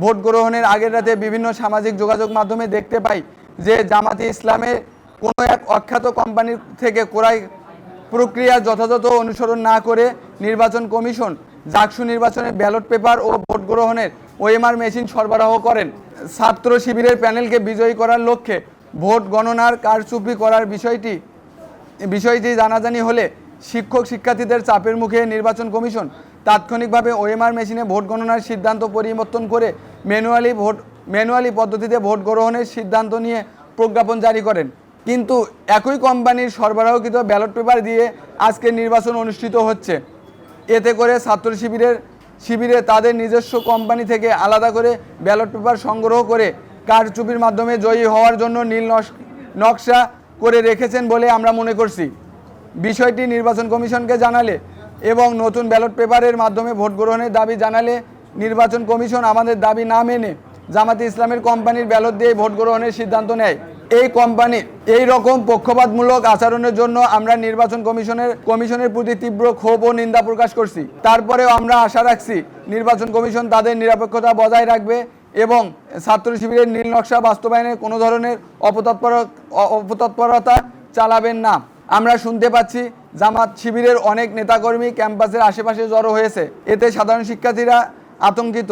Vote গ্রহণের আগের রাতে বিভিন্ন সামাজিক যোগাযোগ মাধ্যমে দেখতে পাই যে জামাতে ইসলামের কোনো এক অখ্যাত কোম্পানির থেকে ক্রয় প্রক্রিয়া যথাযথ অনুসরণ না করে নির্বাচন কমিশন, জাকসু নির্বাচনের ব্যালট পেপার ও ভোট গ্রহণের ওএমআর মেশিন সরবরাহ করেন। ছাত্র শিবিরের প্যানেলকে বিজয়ী করার লক্ষ্যে ভোট গণনার কারচুপি করার বিষয়টি বিষয়টি জানাজানি হলে শিক্ষক শিক্ষার্থীদের চাপের মুখে নির্বাচন কমিশন তাৎক্ষণিকভাবে ওএমআর মেশিনে ভোট গণনার সিদ্ধান্ত পরিবর্তন করে ম্যানুয়ালি ভোট, ম্যানুয়ালি পদ্ধতিতে ভোট গ্রহণের সিদ্ধান্ত নিয়ে প্রজ্ঞাপন জারি করেন। কিন্তু একই কোম্পানির সরবরাহকৃত ব্যালট পেপার দিয়ে আজকে নির্বাচন অনুষ্ঠিত হচ্ছে। এতে করে ছাত্র শিবিরের, শিবিরে তাদের নিজস্ব কোম্পানি থেকে আলাদা করে ব্যালট পেপার সংগ্রহ করে কারচুপির মাধ্যমে জয়ী হওয়ার জন্য নীল নকশা করে রেখেছেন বলে আমরা মনে করছি। বিষয়টি নির্বাচন কমিশনকে জানালে এবং নতুন ব্যালট পেপারের মাধ্যমে ভোট গ্রহণের দাবি জানালে নির্বাচন কমিশন আমাদের দাবি না মেনে জামাতে ইসলামের কোম্পানির ব্যালট দিয়ে ভোট গ্রহণের সিদ্ধান্ত নেয়। এই কোম্পানি এই রকম পক্ষপাতমূলক আচরণের জন্য আমরা নির্বাচন কমিশনের কমিশনের প্রতি তীব্র ক্ষোভ ও নিন্দা প্রকাশ করছি। তারপরেও আমরা আশা রাখছি নির্বাচন কমিশন তাদের নিরপেক্ষতা বজায় রাখবে এবং ছাত্র শিবিরের নীল নকশা বাস্তবায়নে কোনো ধরনের অপতৎপর অপতৎপরতা চালাবেন না। আমরা শুনতে পাচ্ছি জামাত শিবিরের অনেক নেতাকর্মী ক্যাম্পাসের আশেপাশে জড়ো হয়েছে। এতে সাধারণ শিক্ষার্থীরা আতঙ্কিত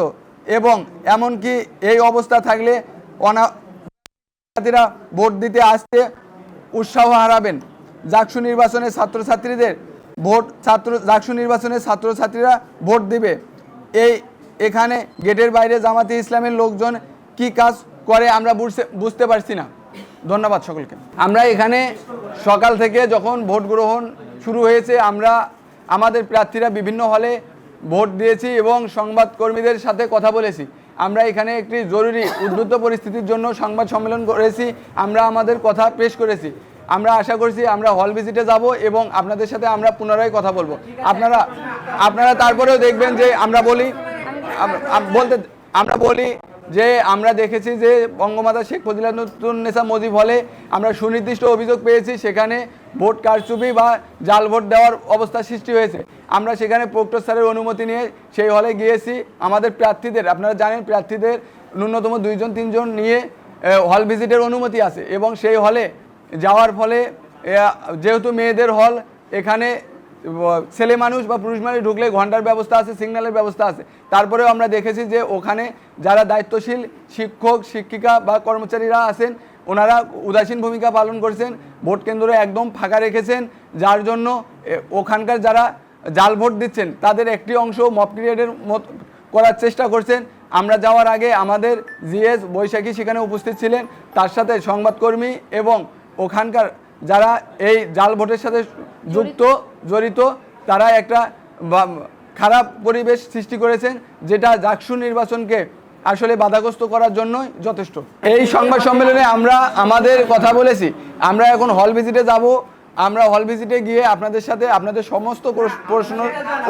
এবং এমনকি এই অবস্থা থাকলে অনা শিক্ষার্থীরা ভোট দিতে আসতে উৎসাহ হারাবেন। জাকসু নির্বাচনে ছাত্রছাত্রীদের ভোট ছাত্র জাকসু নির্বাচনে ছাত্রছাত্রীরা ভোট দিবে। এই এখানে গেটের বাইরে জামাতে ইসলামের লোকজন কি কাজ করে আমরা বুঝতে বুঝতে পারছি না। ধন্যবাদ সকলকে। আমরা এখানে সকাল থেকে যখন ভোট গ্রহণ শুরু হয়েছে, আমরা আমাদের প্রার্থীরা বিভিন্ন হলে ভোট দিয়েছি এবং সংবাদকর্মীদের সাথে কথা বলেছি। আমরা এখানে একটি জরুরি উদ্বুদ্ধ পরিস্থিতির জন্য সংবাদ সম্মেলন করেছি, আমরা আমাদের কথা পেশ করেছি। আমরা আশা করছি আমরা হল ভিজিটে যাব এবং আপনাদের সাথে আমরা পুনরায় কথা বলব। আপনারা আপনারা তারপরেও দেখবেন যে আমরা বলি বলতে, আমরা বলি যে আমরা দেখেছি যে বঙ্গমাতা শেখ ফজিলাতুন্নেসা মুজিব হলে আমরা সুনির্দিষ্ট অভিযোগ পেয়েছি, সেখানে ভোট কারচুপি বা জাল ভোট দেওয়ার অবস্থা সৃষ্টি হয়েছে। আমরা সেখানে প্রক্টর স্যারের অনুমতি নিয়ে সেই হলে গিয়েছি। আমাদের প্রার্থীদের, আপনারা জানেন প্রার্থীদের ন্যূনতম দুইজন, তিনজন নিয়ে হল ভিজিটের অনুমতি আছে এবং সেই হলে যাওয়ার ফলে যেহেতু মেয়েদের হল, এখানে ছেলে মানুষ বা পুরুষ মানুষ ঢুকলে ঘণ্টার ব্যবস্থা আছে সিগন্যালের ব্যবস্থা আছে। তারপরেও আমরা দেখেছি যে ওখানে যারা দায়িত্বশীল শিক্ষক, শিক্ষিকা বা কর্মচারীরা আছেন, ওনারা উদাসীন ভূমিকা পালন করছেন, ভোট কেন্দ্র একদম ফাঁকা রেখেছেন, যার জন্য ওখানকার যারা জাল ভোট দিচ্ছেন, তাদের একটি অংশ মপ পিরিয়ডের মত করার চেষ্টা করছেন। আমরা যাওয়ার আগে আমাদের জিএস বৈশাখী সেখানে উপস্থিত ছিলেন। তার সাথে সংবাদকর্মী এবং ওখানকার যারা এই জাল ভোটের সাথে যুক্ত, জড়িত, তারা একটা খারাপ পরিবেশ সৃষ্টি করেছেন, যেটা জাকসু নির্বাচনকে আসলে বাধাগ্রস্ত করার জন্যই যথেষ্ট। এই সংবাদ সম্মেলনে আমরা আমাদের কথা বলেছি, আমরা এখন হল ভিজিটে যাব, আমরা হল ভিজিটে গিয়ে আপনাদের সাথে আপনাদের সমস্ত প্রশ্ন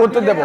উত্তর দেব।